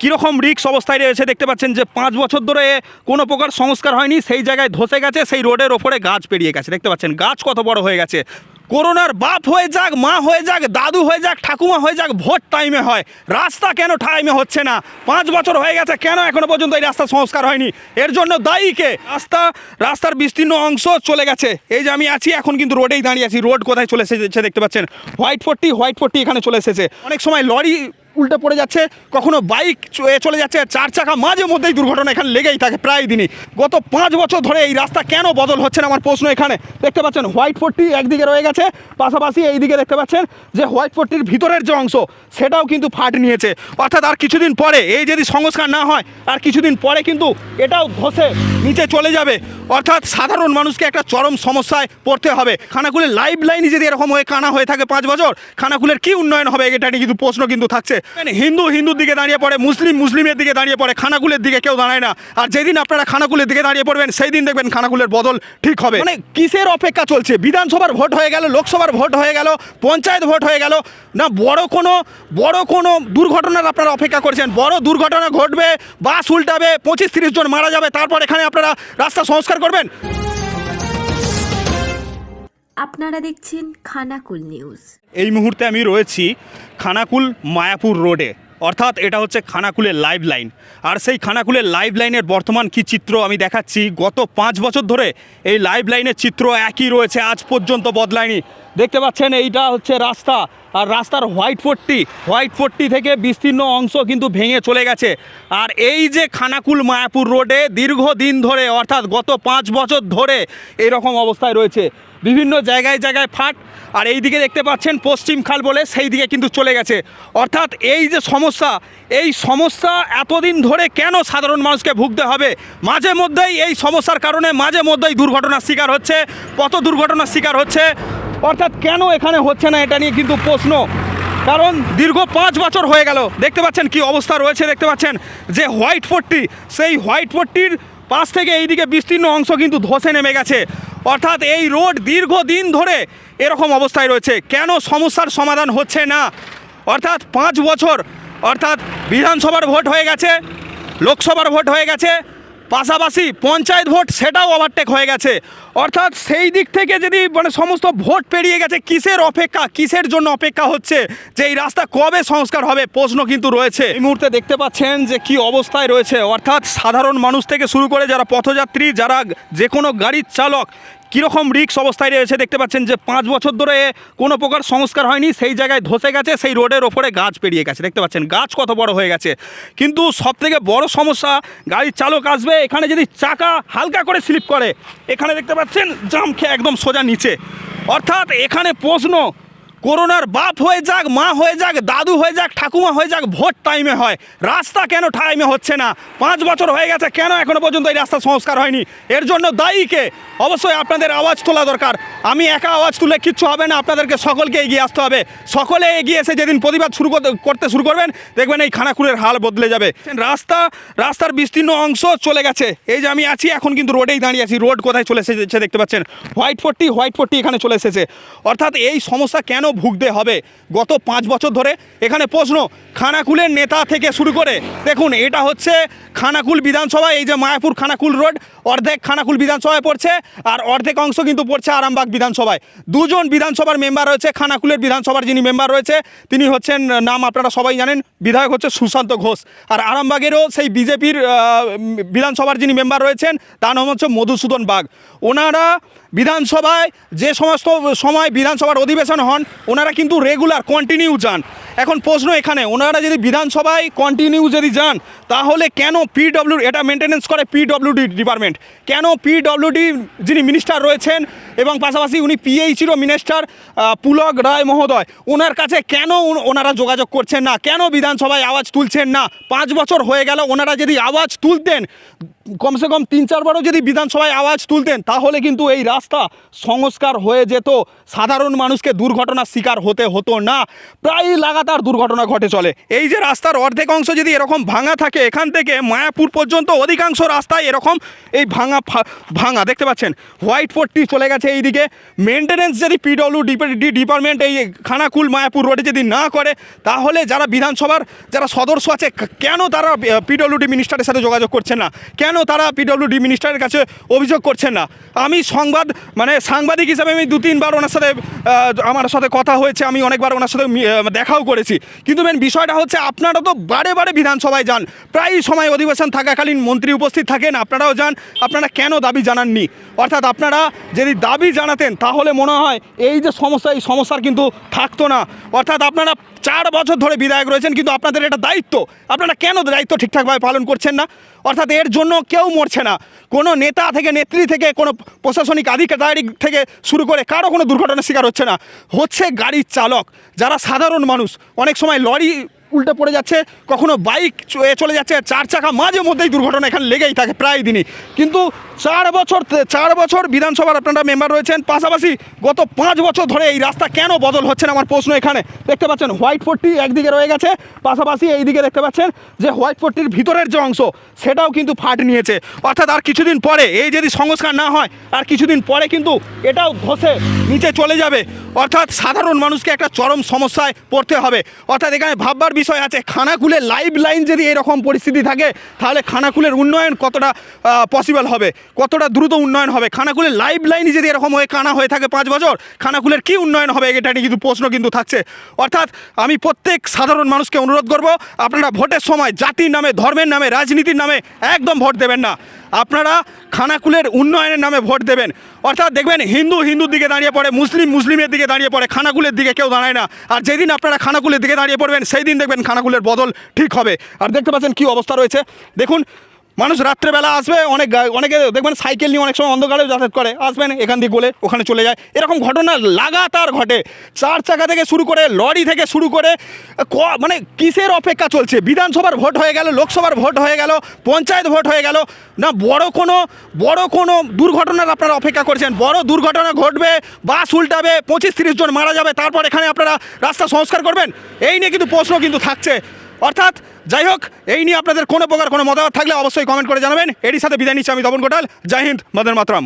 কীরকম রিক্স অবস্থায় রয়েছে দেখতে পাচ্ছেন যে পাঁচ বছর ধরে কোনো প্রকার সংস্কার হয়নি, সেই জায়গায় ধসে গেছে, সেই রোডের ওপরে গাছ পেরিয়ে গেছে। দেখতে পাচ্ছেন, গাছ কত বড় হয়ে গেছে। করোনার বাপ হয়ে যাক, মা হয়ে যাক, দাদু হয়ে যাক, ঠাকুমা হয়ে যাক, ভোট টাইমে হয়। রাস্তা কেন টাইমে হচ্ছে না? পাঁচ বছর হয়ে গেছে, কেন এখনও পর্যন্ত এই রাস্তা সংস্কার হয়নি? এর জন্য দায়ী কে? রাস্তা, রাস্তার বিস্তীর্ণ অংশ চলে গেছে। এই যে আমি আছি, এখন কিন্তু রোডেই দাঁড়িয়ে আছি রোড কোথায় চলে এসেছে দেখতে পাচ্ছেন? হোয়াইট ফোর্টি হোয়াইট ফোর্টি এখানে চলে এসেছে। অনেক সময় লরি উল্টে পড়ে যাচ্ছে, কখনো বাইক চলে যাচ্ছে, চার চাকা মাঝে মধ্যেই দুর্ঘটনা এখানে লেগেই থাকে প্রায় দিনই। গত পাঁচ বছর ধরে এই রাস্তা কেন বদল হচ্ছে না আমার প্রশ্ন এখানে? দেখতে পাচ্ছেন, হোয়াইট ফোর্টটি একদিকে রয়ে গেছে, পাশাপাশি এইদিকে দেখতে পাচ্ছেন যে হোয়াইট ফোর্টটির ভিতরের যে অংশ, সেটাও কিন্তু ফাট নিয়েছে। অর্থাৎ আর কিছুদিন পরে, এই যদি সংস্কার না হয়, আর কিছুদিন পরে কিন্তু এটাও ধসে নিচে চলে যাবে। অর্থাৎ সাধারণ মানুষকে একটা চরম সমস্যায় পড়তে হবে। খানাকুলের লাইফ লাইনই যদি এরকম হয়ে কানা হয়ে থাকে পাঁচ বছর, খানাকুলের কি উন্নয়ন হবে, এটা নিয়ে কিন্তু প্রশ্ন কিন্তু থাকছে। হিন্দু, হিন্দুর দিকে দাঁড়িয়ে পড়ে, মুসলিম, মুসলিমের দিকে দাঁড়িয়ে পড়ে, খানাকুলের দিকে কেউ দাঁড়ায় না। আর যেদিন আপনারা খানাকুলের দিকে দাঁড়িয়ে পড়বেন সেই দিন দেখবেন খানাকুলের বদল ঠিক হবে। মানে কিসের অপেক্ষা চলছে? বিধানসভার ভোট হয়ে গেল, লোকসভার ভোট হয়ে গেল, পঞ্চায়েত ভোট হয়ে গেল। না, বড় কোনো বড় কোনো দুর্ঘটনার আপনারা অপেক্ষা করছেন। বড় দুর্ঘটনা ঘটবে, বাস উল্টাবে, পঁচিশ, তিরিশ জন মারা যাবে, তারপর এখানে আপনারা রাস্তা সংস্কার করবেন। আপনারা দেখছেন খানাকুল নিউজ। এই মুহূর্তে আমি রয়েছি খানাকুল মায়াপুর রোডে। অর্থাৎ এটা হচ্ছে খানাকুলের লাইভ লাইন। আর সেই খানাকুলের লাইভ লাইনের বর্তমান কি চিত্র আমি দেখাচ্ছি। গত পাঁচ বছর ধরে এই লাইভ লাইনের চিত্র একই রয়েছে। আজ পর্যন্ত বদলায়নি। দেখতে পাচ্ছেন, এইটা হচ্ছে রাস্তা। আর রাস্তার হোয়াইট ফোর্টটি হোয়াইট ফোর্টটি থেকে বিস্তীর্ণ অংশ কিন্তু ভেঙে চলে গেছে। আর এই যে খানাকুল মায়াপুর রোডে দীর্ঘদিন ধরে, অর্থাৎ গত পাঁচ বছর ধরে এরকম অবস্থায় রয়েছে। বিভিন্ন জায়গায় জায়গায় ফাট, আর এই দিকে দেখতে পাচ্ছেন, পশ্চিম খাল বলে সেই দিকে কিন্তু চলে গেছে। অর্থাৎ এই যে সমস্যা, এই সমস্যা এতদিন ধরে কেন সাধারণ মানুষকে ভুগতে হবে? মাঝে মধ্যেই এই সমস্যার কারণে, মাঝে মধ্যেই দুর্ঘটনার শিকার হচ্ছে। কত দুর্ঘটনার শিকার হচ্ছে? অর্থাৎ কেন এখানে হচ্ছে না এটা নিয়ে কিন্তু প্রশ্ন। কারণ দীর্ঘ পাঁচ বছর হয়ে গেল, দেখতে পাচ্ছেন কি অবস্থা রয়েছে, দেখতে পাচ্ছেন যে হোয়াইট ফোর্টটি সেই হোয়াইট ফোর্টটির পাশ থেকে এইদিকে বিস্তীর্ণ অংশ কিন্তু ধসে নেমে গেছে। অর্থাৎ এই রোড দীর্ঘদিন ধরে এরকম অবস্থায় রয়েছে। কেন সমস্যার সমাধান হচ্ছে না? অর্থাৎ পাঁচ বছর, অর্থাৎ বিধানসভার ভোট হয়ে গেছে, লোকসভার ভোট হয়ে গেছে পাশাপাশি পঞ্চায়েত ভোট সেটাও ওভারটেক হয়ে গেছে। অর্থাৎ সেই দিক থেকে যদি মানে সমস্ত ভোট পেরিয়ে গেছে, কিসের অপেক্ষা, কিসের জন্য অপেক্ষা হচ্ছে, যে এই রাস্তা কবে সংস্কার হবে, প্রশ্ন কিন্তু রয়েছে। এই মুহূর্তে দেখতে পাচ্ছেন যে কি অবস্থায় রয়েছে। অর্থাৎ সাধারণ মানুষ থেকে শুরু করে যারা পথযাত্রী, যারা যে কোনো গাড়ির চালক কীরকম রিক্স অবস্থায় রয়েছে দেখতে পাচ্ছেন যে পাঁচ বছর ধরে কোনো প্রকার সংস্কার হয়নি, সেই জায়গায় ধসে গেছে, সেই রোডের ওপরে গাছ পেরিয়ে গেছে। দেখতে পাচ্ছেন, গাছ কত বড় হয়ে গেছে। কিন্তু সব থেকে বড় সমস্যা, গাড়ির চালক আসবে, এখানে যদি চাকা হালকা করে স্লিপ করে, এখানে দেখতে পাচ্ছেন জাম খেয়ে একদম সোজা নিচে। অর্থাৎ এখানে প্রশ্ন করোনার বাপ হয়ে যাক, মা হয়ে যাক, দাদু হয়ে যাক, ঠাকুমা হয়ে যাক, ভোট টাইমে হয়। রাস্তা কেন টাইমে হচ্ছে না? পাঁচ বছর হয়ে গেছে, কেন এখনও পর্যন্ত এই রাস্তা সংস্কার হয়নি? এর জন্য দায়ী কে? অবশ্যই আপনাদের আওয়াজ তোলা দরকার। আমি একা আওয়াজ তুলে কিচ্ছু হবে না, আপনাদেরকে সকলকে এগিয়ে আসতে হবে। সকলে এগিয়ে এসে যেদিন প্রতিবাদ শুরু করতে- শুরু করবেন, দেখবেন এই খানাকুলের হাল বদলে যাবে। রাস্তা, রাস্তার বিস্তীর্ণ অংশ চলে গেছে। এই যে আমি আছি, এখন কিন্তু রোডেই দাঁড়িয়ে আছি। রোড কোথায় চলে এসেছে দেখতে পাচ্ছেন। হোয়াইট ফোর্টটি হোয়াইট ফোর্টটি এখানে চলে এসেছে। অর্থাৎ এই সমস্যা কেন ভুগতে হবে। গত পাঁচ বছর ধরে এখানে প্রশ্ন, খানাকুলের নেতা থেকে শুরু করে, দেখুন, এটা হচ্ছে খানাকুল বিধানসভা, এই যে মায়াপুর খানাকুল রোড, অর্ধেক খানাকুল বিধানসভায় পড়ছে আর অর্ধেক অংশ কিন্তু পড়ছে আরামবাগ বিধানসভায়। দুজন বিধানসভার মেম্বার রয়েছে, খানাকুলের বিধানসভার যিনি মেম্বার রয়েছে, তিনি হচ্ছেন, নাম আপনারা সবাই জানেন, বিধায়ক হচ্ছে সুশান্ত ঘোষ। আর আরামবাগেরও সেই বিজেপির বিধানসভার যিনি মেম্বার রয়েছেন, তার নাম হচ্ছে মধুসূদন বাগ। ওনারা বিধানসভায় যে সমস্ত সময় বিধানসভার অধিবেশন হন ওনারা কিন্তু রেগুলার কন্টিনিউ যান। এখন প্রশ্ন এখানে, ওনারা যদি বিধানসভায় কন্টিনিউ যদি যান, তাহলে কেন পিডব্লিউ এটা মেনটেনেন্স করে পিডব্লিউডি ডিপার্টমেন্ট কেন পিডব্লিউডি যিনি মিনিস্টার রয়েছেন এবং পাশাপাশি উনি পিএইচিরও মিনিস্টার পুলক রায় মহোদয়, ওনার কাছে কেন ওনারা যোগাযোগ করছেন না? কেন বিধানসভায় আওয়াজ তুলছেন না? পাঁচ বছর হয়ে গেল, ওনারা যদি আওয়াজ তুলতেন, কমসে কম তিন চারবারও যদি বিধানসভায় আওয়াজ তুলতেন, তাহলে কিন্তু এই রাস্তা সংস্কার হয়ে যেত। সাধারণ মানুষকে দুর্ঘটনার শিকার হতে হতো না। প্রায়ই লাগাতার দুর্ঘটনা ঘটে চলে। এই যে রাস্তার অর্ধেক অংশ যদি এরকম ভাঙা থাকে, এখান থেকে মায়াপুর পর্যন্ত অধিকাংশ রাস্তায় এরকম এই ভাঙা ভাঙা, দেখতে পাচ্ছেন? হোয়াইট পট্টি চলে গেছে এইদিকে। মেনটেনেন্স যদি পিডব্লিউ ডিপার্টমেন্ট এই খানাকুল মায়াপুর রোডে যদি না করে, তাহলে যারা বিধানসভার, যারা সদস্য আছে কেন তারা পিডব্লিউডি মিনিস্টারের সাথে যোগাযোগ করছেন না? কেন তারা পিডব্লিউডি মিনিস্টারের কাছে অভিযোগ করছেন না? আমি সংবাদ মানে সাংবাদিক হিসাবে আমি দু তিনবার ওনার সাথে আমার সাথে কথা হয়েছে, আমি অনেকবার ওনার সাথে দেখাও করেছি। কিন্তু মেন বিষয়টা হচ্ছে আপনারা তো বারে বারে বিধানসভায় যান। প্রায় সময় অধিবেশন থাকাকালীন মন্ত্রী উপস্থিত থাকেন, আপনারাও যান। আপনারা কেন দাবি জানাননি? অর্থাৎ আপনারা যদি দাবি জানাতেন, তাহলে মনে হয় এই যে সমস্যা, এই সমস্যার কিন্তু থাকতো না। অর্থাৎ আপনারা চার বছর ধরে বিধায়ক রয়েছেন, কিন্তু আপনাদের এটা দায়িত্ব। আপনারা কেন দায়িত্ব ঠিকঠাকভাবে পালন করছেন না? অর্থাৎ এর জন্য কেউ মরছে না। কোনো নেতা থেকে, নেত্রী থেকে, কোনো প্রশাসনিক আধিকারিক থেকে শুরু করে কারও কোনো দুর্ঘটনার শিকার হচ্ছে না। হচ্ছে গাড়ির চালক, যারা সাধারণ মানুষ। অনেক সময় লরি উল্টে পড়ে যাচ্ছে, কখনো বাইক চলে যাচ্ছে, চার চাকা মাঝে মধ্যেই দুর্ঘটনা এখানে লেগেই থাকে প্রায় দিনই। কিন্তু চার বছর চার বছর বিধানসভার আপনারা মেম্বার রয়েছেন। পাশাপাশি গত পাঁচ বছর ধরে এই রাস্তা কেন বদল হচ্ছে না? আমার প্রশ্ন এখানে। দেখতে পাচ্ছেন, হোয়াইট ফোর্টটি একদিকে রয়ে গেছে, পাশাপাশি এইদিকে দেখতে পাচ্ছেন যে হোয়াইট ফোর্টটির ভিতরের যে অংশ, সেটাও কিন্তু ফাট নিয়েছে। অর্থাৎ আর কিছুদিন পরে, এই যদি সংস্কার না হয়, আর কিছুদিন পরে কিন্তু এটাও ধসে নিচে চলে যাবে। অর্থাৎ সাধারণ মানুষকে একটা চরম সমস্যায় পড়তে হবে। অর্থাৎ এখানে ভাববার বিষয় আছে খানাকুলের লাইভ লাইন যদি এরকম পরিস্থিতি থাকে, তাহলে খানাকুলের উন্নয়ন কতটা পসিবল হবে? কতটা দ্রুত উন্নয়ন হবে? খানাকুলের লাইফ লাইনই যদি এরকম হয়ে কানা হয়ে থাকে পাঁচ বছর, খানাকুলের কি উন্নয়ন হবে? এটা নিয়ে কিন্তু প্রশ্ন কিন্তু থাকছে। অর্থাৎ আমি প্রত্যেক সাধারণ মানুষকে অনুরোধ করব, আপনারা ভোটের সময় জাতির নামে, ধর্মের নামে, রাজনীতির নামে একদম ভোট দেবেন না। আপনারা খানাকুলের উন্নয়নের নামে ভোট দেবেন। অর্থাৎ দেখবেন হিন্দু হিন্দুর দিকে দাঁড়িয়ে পড়ে, মুসলিম মুসলিমের দিকে দাঁড়িয়ে পড়ে, খানাকুলের দিকে কেউ দাঁড়ায় না। আর যেদিন আপনারা খানাকুলের দিকে দাঁড়িয়ে পড়বেন সেই দিন দেখবেন খানাকুলের বদল ঠিক হবে। আর দেখতে পাচ্ছেন কী অবস্থা রয়েছে? দেখুন মানুষ রাত্রেবেলা আসবে, অনেক অনেকে দেখবেন সাইকেল নিয়ে অনেক সময় অন্ধকারেও যাতায়াত করে, আসবেন এখান দিয়ে গোলে, ওখানে চলে যায়। এরকম ঘটনা লাগাতার ঘটে। চার চাকা থেকে শুরু করে, লরি থেকে শুরু করে মানে কিসের অপেক্ষা চলছে? বিধানসভার ভোট হয়ে গেল, লোকসভার ভোট হয়ে গেল, পঞ্চায়েত ভোট হয়ে গেল। না, বড় কোনো বড় কোনো দুর্ঘটনার আপনারা অপেক্ষা করছেন? বড় দুর্ঘটনা ঘটবে, বাস উল্টাবে, পঁচিশ তিরিশ জন মারা যাবে, তারপর এখানে আপনারা রাস্তা সংস্কার করবেন? এই নিয়ে কিন্তু প্রশ্ন কিন্তু থাকছে। অর্থাৎ, যাই হোক, এই নিয়ে আপনাদের কোনো প্রকার কোনো মতামত থাকলে অবশ্যই কমেন্ট করে জানাবেন। এরই সাথে বিদায় নিচ্ছি আমি তপন গোটাল জয় হিন্দ মদন মাতরম।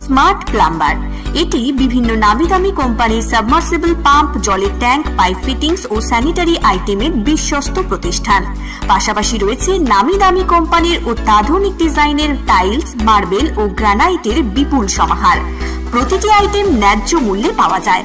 স্মার্ট প্লাম্বার এটি বিভিন্ন নামি দামি কোম্পানির সাবমার্সিবল পাম্প জলের ট্যাঙ্ক পাইপ ফিটিংস ও স্যানিটারি আইটেমের বিশ্বস্ত প্রতিষ্ঠান। পাশাপাশি রয়েছে নামি দামি কোম্পানির অত্যাধুনিক ডিজাইনের টাইলস মার্বেল ও গ্রানাইটের বিপুল সমাহার। প্রতিটি আইটেম ন্যায্য মূল্যে পাওয়া যায়।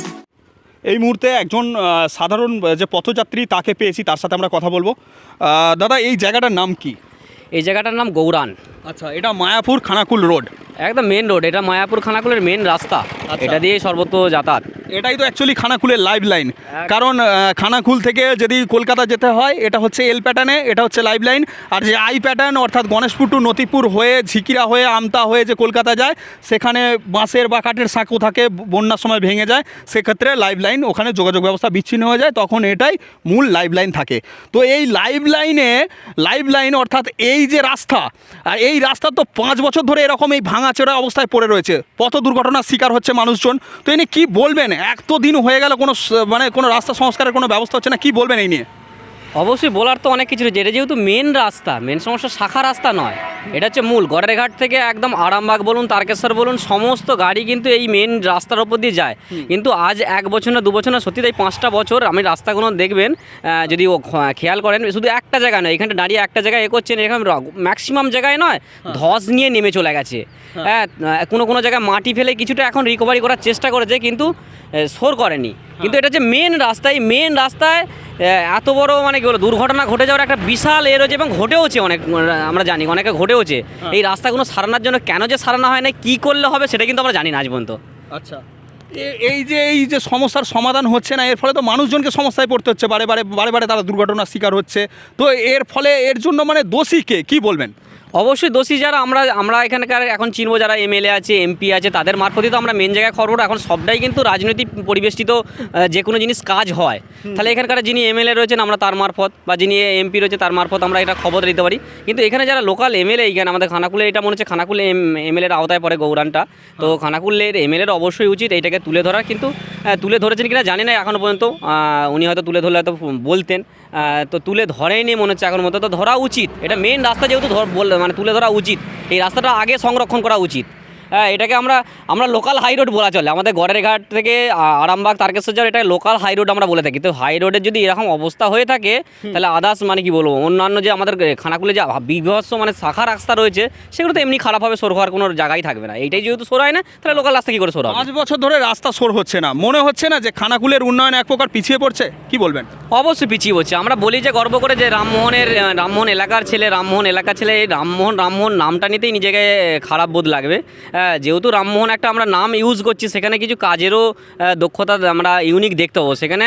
এই মুহূর্তে একজন সাধারণ যে পথযাত্রী তাকে পেয়েছি, তার সাথে আমরা কথা বলব। দাদা, এই জায়গাটার নাম কি? এই জায়গাটার নাম গৌরান। আচ্ছা এটা মায়াপুর খানাকুল রোড। একদম মেন রোড এটা মায়াপুর খানাকুলের মেন রাস্তা। আচ্ছা। এটা দিয়ে সর্বত্র যাতায়াত। এটাই তো অ্যাকচুয়ালি খানাকুলের লাইভ লাইন কারণ খানাকুল থেকে যদি কলকাতা যেতে হয় এটা হচ্ছে এল প্যাটার্নে এটা হচ্ছে লাইভ লাইন আর যে আই প্যাটার্ন অর্থাৎ গণেশপুর টু নতিপুর হয়ে ঝিকিরা হয়ে আমতা হয়ে যে কলকাতা যায় সেখানে বাঁশের বা কাঠের সাঁকো থাকে বন্যার সময় ভেঙে যায় সেক্ষেত্রে লাইভ লাইন ওখানে যোগাযোগ ব্যবস্থা বিচ্ছিন্ন হয়ে যায় তখন এটাই মূল লাইভ লাইন থাকে। তো এই লাইভ লাইনে লাইভ লাইন অর্থাৎ এই যে রাস্তা আর এই রাস্তা তো পাঁচ বছর ধরে এরকম এই ভাঙাচোরা অবস্থায় পড়ে রয়েছে। পথ দুর্ঘটনার শিকার হচ্ছে মানুষজন। তো এনে কী বলবেন? এত দিন হয়ে গেল, কোনো মানে কোনো রাস্তা সংস্কারের কোনো ব্যবস্থা হচ্ছে না, কি বলবেন এই নিয়ে? অবশ্যই বলার তো অনেক কিছু রয়েছে। এটা যেহেতু মেন রাস্তা মেন সমস্যা শাখা রাস্তা নয়। এটা হচ্ছে মূল। গড়েরঘাট থেকে একদম আরামবাগ বলুন তারকেশ্বর বলুন সমস্ত গাড়ি কিন্তু এই মেন রাস্তার ওপর দিয়ে যায়। কিন্তু আজ এক বছর না দু বছর না সত্যি তাই পাঁচটা বছর আমি রাস্তাগুলো দেখবেন যদি ও খেয়াল করেন শুধু একটা জায়গায় নয় এখানে দাঁড়িয়ে একটা জায়গায় এ করছেন এখানে ম্যাক্সিমাম জায়গায় নয় ধস নিয়ে নেমে চলে গেছে। হ্যাঁ। কোনো কোনো জায়গায় মাটি ফেলে কিছুটা এখন রিকভারি করার চেষ্টা করেছে কিন্তু সোর করেনি। কিন্তু এটা যে মেন রাস্তায় মেন রাস্তায় এত বড় মানে কি বলো দুর্ঘটনা ঘটে যাওয়ার একটা বিশাল এ রয়েছে এবং ঘটেওছে অনেক আমরা জানি অনেকে ঘটেওছে। এই রাস্তাগুলো সারানোর জন্য কেন যে সারানো হয় না কী করলে হবে সেটা কিন্তু আমরা জানি না আজ পর্যন্ত। আচ্ছা। এই যে এই যে সমস্যার সমাধান হচ্ছে না এর ফলে তো মানুষজনকে সমস্যায় পড়তে হচ্ছে বারে বারে বারে বারে তারা দুর্ঘটনার শিকার হচ্ছে। তো এর ফলে এর জন্য মানে দোষী কে? কি বলবেন? অবশ্যই দোষী যারা আমরা আমরা এখানকার এখন চিনবো যারা এমএলএ আছে এমপি আছে তাদের মারফতই তো আমরা মেন জায়গায় খবর এখন সবটাই কিন্তু রাজনৈতিক পরিবেষ্টিত যে কোনো জিনিস কাজ হয়। তাহলে এখানকার যিনি এমএলএ রয়েছেন আমরা তার মারফত বা যিনি এমপি রয়েছে তার মারফত আমরা এটা খবর দিতে পারি। কিন্তু এখানে যারা লোকাল এমএলএ এখানে আমাদের খানাকুলে এটা মনে হচ্ছে খানাকুলে এমএলএর আওতায় পড়ে গৌরানটা। তো খানাকুলের এমএলএর অবশ্যই উচিত এইটাকে তুলে ধরা। কিন্তু তুলে ধরেছেন কিনা জানি না এখনও পর্যন্ত। উনি হয়তো তুলে ধরলে হয়তো বলতেন। তো তুলে ধরেনি মনে হচ্ছে এখন মতো তো ধরা উচিত। এটা মেন রাস্তা যেহেতু মানে তুলে ধরা উচিত। এই রাস্তাটা আগে সংরক্ষণ করা উচিত। এটাকে আমরা আমরা লোকাল হাই রোড বলা চলে। আমাদের গড়ের ঘাট থেকে আরামবাগ তারকেশ্বর যাওয়ার এটা লোকাল হাই রোড আমরা বলে থাকি। তো হাই রোডের যদি এরকম অবস্থা হয়ে থাকে তাহলে আদার্স মানে কি বলব? অন্যান্য যে আমাদের খানাকুলে যে বিভৎস মানে শাখা রাস্তা রয়েছে সেগুলো তো এমনি খারাপ হবে সর হওয়ার কোনো জায়গাই থাকবে না। এইটাই যেহেতু সর হয় না তাহলে লোকাল রাস্তা কী করে সর পাঁচ বছর ধরে রাস্তা সর হচ্ছে না। মনে হচ্ছে না যে খানাকুলের উন্নয়ন এক প্রকার পিছিয়ে পড়ছে? কি বলবেন? অবশ্যই পিছিয়ে পড়ছে। আমরা বলি যে গর্ব করে যে রামমোহনের রামমোহন এলাকার ছেলে রামমোহন এলাকার ছেলে এই রামমোহন রামমোহন নামটা নিতেই নিজেকে খারাপ বোধ লাগবে। আহ, যেহেতু রামমোহন একটা আমরা নাম ইউজ করছি সেখানে কিছু কাজেরও দক্ষতা আমরা ইউনিক দেখতে পাবো। সেখানে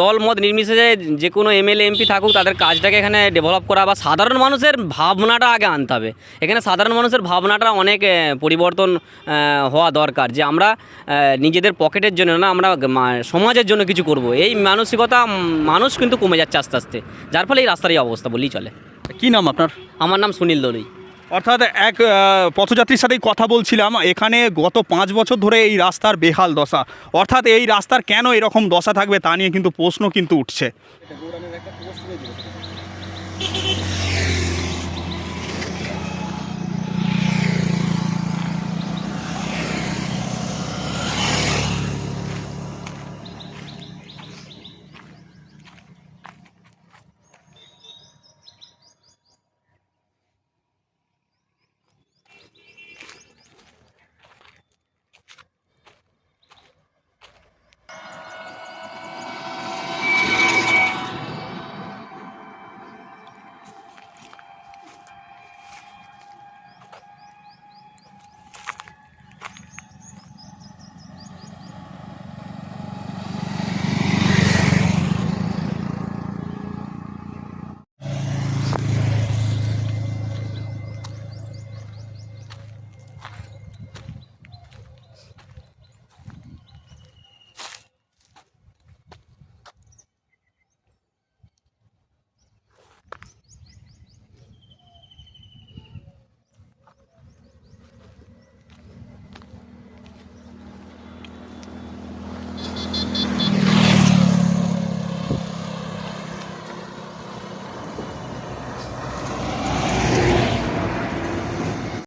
দল মত নির্বিশেষে যে কোনো এমএলএ এমপি থাকুক তাদের কাজটাকে এখানে ডেভেলপ করা বা সাধারণ মানুষের ভাবনাটা আগে আনতে হবে। এখানে সাধারণ মানুষের ভাবনাটা অনেক পরিবর্তন হওয়া দরকার। যে আমরা নিজেদের পকেটের জন্য না আমরা সমাজের জন্য কিছু করব। এই মানসিকতা মানুষ কিন্তু কমে যাচ্ছে আস্তে আস্তে। যার ফলে এই রাস্তার এই অবস্থা বললেই চলে। কি নাম আপনার? আমার নাম সুনীল দলুই। অর্থাৎ এক পথযাত্রীর সাথেই কথা বলছিলাম, এখানে গত পাঁচ বছর ধরে এই রাস্তার বেহাল দশা। অর্থাৎ এই রাস্তার কেন এরকম দশা থাকবে তা নিয়ে কিন্তু প্রশ্ন কিন্তু উঠছে।